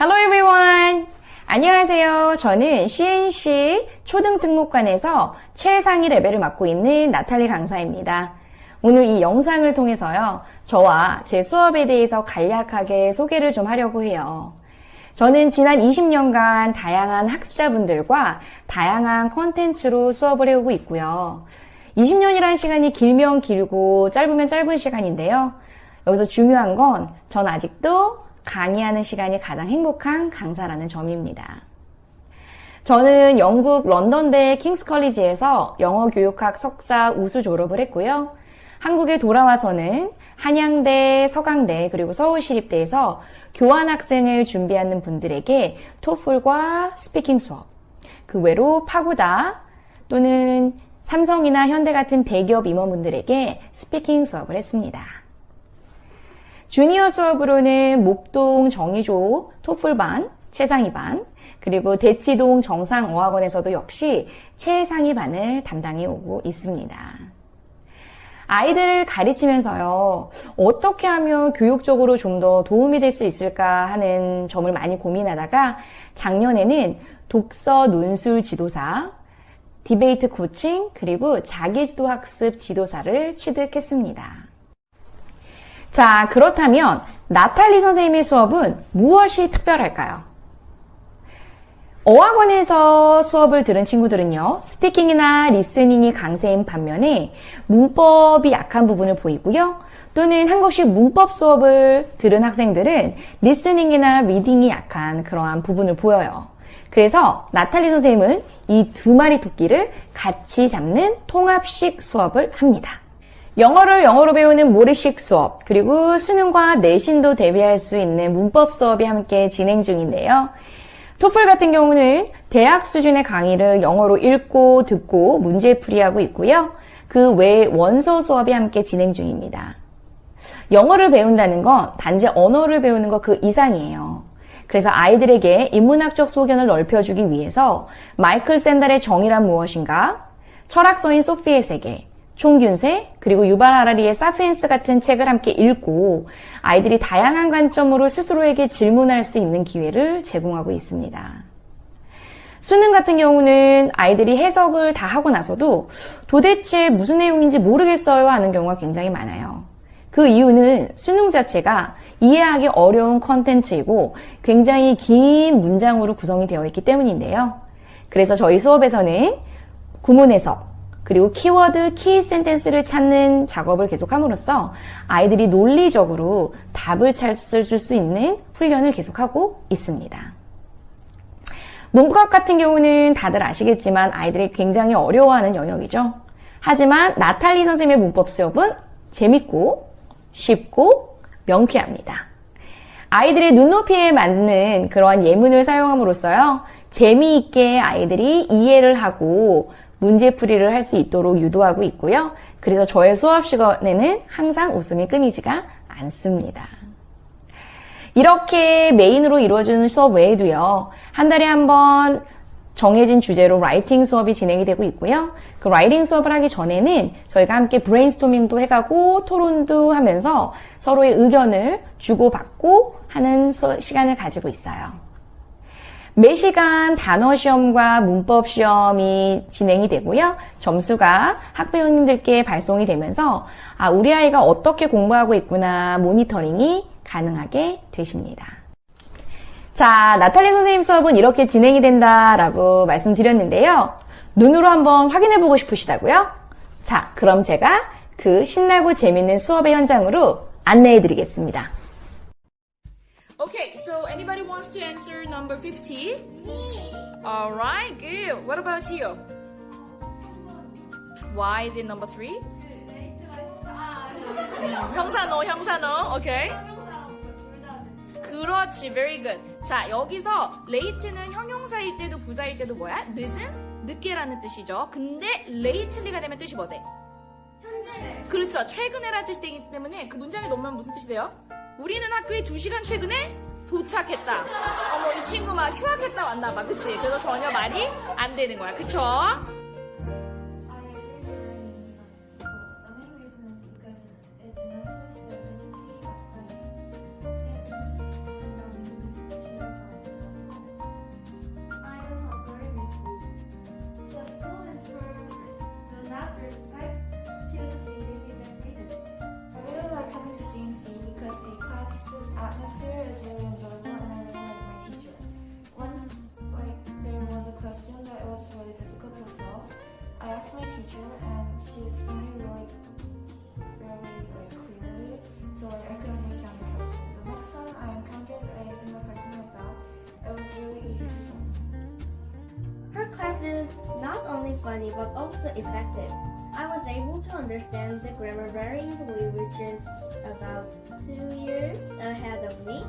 Hello everyone! 안녕하세요. 저는 CNC 초등등록관에서 최상위 레벨을 맡고 있는 나탈리 강사입니다. 오늘 이 영상을 통해서요, 저와 제 수업에 대해서 간략하게 소개를 좀 하려고 해요. 저는 지난 20년간 다양한 학습자분들과 다양한 컨텐츠로 수업을 해오고 있고요. 20년이라는 시간이 길면 길고 짧으면 짧은 시간인데요. 여기서 중요한 건 전 아직도 강의하는 시간이 가장 행복한 강사라는 점입니다. 저는 영국 런던대 킹스 컬리지에서 영어 교육학 석사 우수 졸업을 했고요. 한국에 돌아와서는 한양대, 서강대, 그리고 서울시립대에서 교환학생을 준비하는 분들에게 토플과 스피킹 수업, 그 외로 파고다 또는 삼성이나 현대 같은 대기업 임원분들에게 스피킹 수업을 했습니다. 주니어 수업으로는 목동 정의조 토플반, 최상위반, 그리고 대치동 정상어학원에서도 역시 최상위반을 담당해 오고 있습니다. 아이들을 가르치면서요, 어떻게 하면 교육적으로 좀 더 도움이 될 수 있을까 하는 점을 많이 고민하다가 작년에는 독서 논술 지도사, 디베이트 코칭, 그리고 자기지도 학습 지도사를 취득했습니다. 자, 그렇다면 나탈리 선생님의 수업은 무엇이 특별할까요? 어학원에서 수업을 들은 친구들은요, 스피킹이나 리스닝이 강세인 반면에 문법이 약한 부분을 보이고요. 또는 한국식 문법 수업을 들은 학생들은 리스닝이나 리딩이 약한 그러한 부분을 보여요. 그래서 나탈리 선생님은 이 두 마리 토끼를 같이 잡는 통합식 수업을 합니다. 영어를 영어로 배우는 모래식 수업, 그리고 수능과 내신도 대비할 수 있는 문법 수업이 함께 진행 중인데요. 토플 같은 경우는 대학 수준의 강의를 영어로 읽고 듣고 문제 풀이하고 있고요. 그 외에 원서 수업이 함께 진행 중입니다. 영어를 배운다는 건 단지 언어를 배우는 것 그 이상이에요. 그래서 아이들에게 인문학적 소견을 넓혀주기 위해서 마이클 샌달의 정의란 무엇인가, 철학서인 소피의 세계, 총균세, 그리고 유발 하라리의 사피엔스 같은 책을 함께 읽고 아이들이 다양한 관점으로 스스로에게 질문할 수 있는 기회를 제공하고 있습니다. 수능 같은 경우는 아이들이 해석을 다 하고 나서도 도대체 무슨 내용인지 모르겠어요 하는 경우가 굉장히 많아요. 그 이유는 수능 자체가 이해하기 어려운 컨텐츠이고 굉장히 긴 문장으로 구성이 되어 있기 때문인데요. 그래서 저희 수업에서는 구문 해석, 그리고 키워드, 키 센텐스를 찾는 작업을 계속함으로써 아이들이 논리적으로 답을 찾을 수 있는 훈련을 계속하고 있습니다. 문법 같은 경우는 다들 아시겠지만 아이들이 굉장히 어려워하는 영역이죠. 하지만 나탈리 선생님의 문법 수업은 재밌고 쉽고 명쾌합니다. 아이들의 눈높이에 맞는 그러한 예문을 사용함으로써요. 재미있게 아이들이 이해를 하고 문제풀이를 할 수 있도록 유도하고 있고요. 그래서 저의 수업 시간에는 항상 웃음이 끊이지가 않습니다. 이렇게 메인으로 이루어지는 수업 외에도요. 한 달에 한 번 정해진 주제로 라이팅 수업이 진행이 되고 있고요. 그 라이팅 수업을 하기 전에는 저희가 함께 브레인스토밍도 해가고 토론도 하면서 서로의 의견을 주고받고 하는 시간을 가지고 있어요. 매 시간 단어 시험과 문법 시험이 진행이 되고요. 점수가 학부모님들께 발송이 되면서 아, 우리 아이가 어떻게 공부하고 있구나 모니터링이 가능하게 되십니다. 자, 나탈리 선생님 수업은 이렇게 진행이 된다라고 말씀드렸는데요. 눈으로 한번 확인해 보고 싶으시다고요? 자, 그럼 제가 그 신나고 재밌는 수업의 현장으로 안내해 드리겠습니다. Anybody wants to answer number 50? Me. Alright, good. What about you? Why is it number 3? 형사노, 형사노. Okay. 그렇지, very good. 자, 여기서 late는 형용사일 때도 부사일 때도 뭐야? 늦은? 늦게라는 뜻이죠. 근데 lately가 되면 뜻이 뭐 돼? 현재 그렇죠. 최근에라는 뜻이 되기 때문에 그 문장에 넣으면 무슨 뜻이 돼요? 우리는 학교에 2시간 최근에 도착했다. 어머, 이 친구 막 휴학했다 왔나 봐. 그치? 그래서 전혀 말이 안 되는 거야. 그쵸? mascara is a little. only funny but also effective. I was able to understand the grammar very easily, which is about two years ahead of me,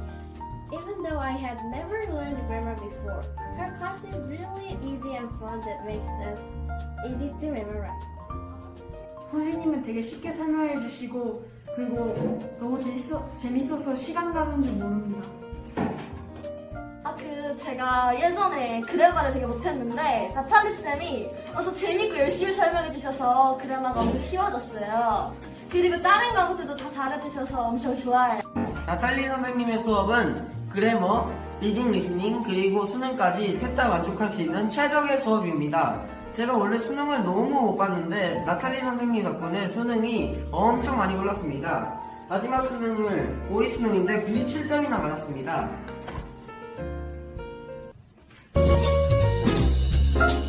even though I had never learned grammar before. Her class is really easy and fun that makes us easy to memorize. 선생님은 되게 쉽게 설명해 주시고 그리고 너무 재밌어, 재밌어서 시간 가는 줄 모릅니다. 제가 예전에 그래마를 되게 못했는데, 나탈리 쌤이 아주 재밌고 열심히 설명해 주셔서 그래마가 엄청 쉬워졌어요. 그리고 다른 과목들도 다 잘해주셔서 엄청 좋아해요. 나탈리 선생님의 수업은 그래머, 리딩, 리스닝, 그리고 수능까지 셋 다 만족할 수 있는 최적의 수업입니다. 제가 원래 수능을 너무 못 봤는데 나탈리 선생님 덕분에 수능이 엄청 많이 올랐습니다. 마지막 수능을 5위 수능인데 97점이나 받았습니다. Bye.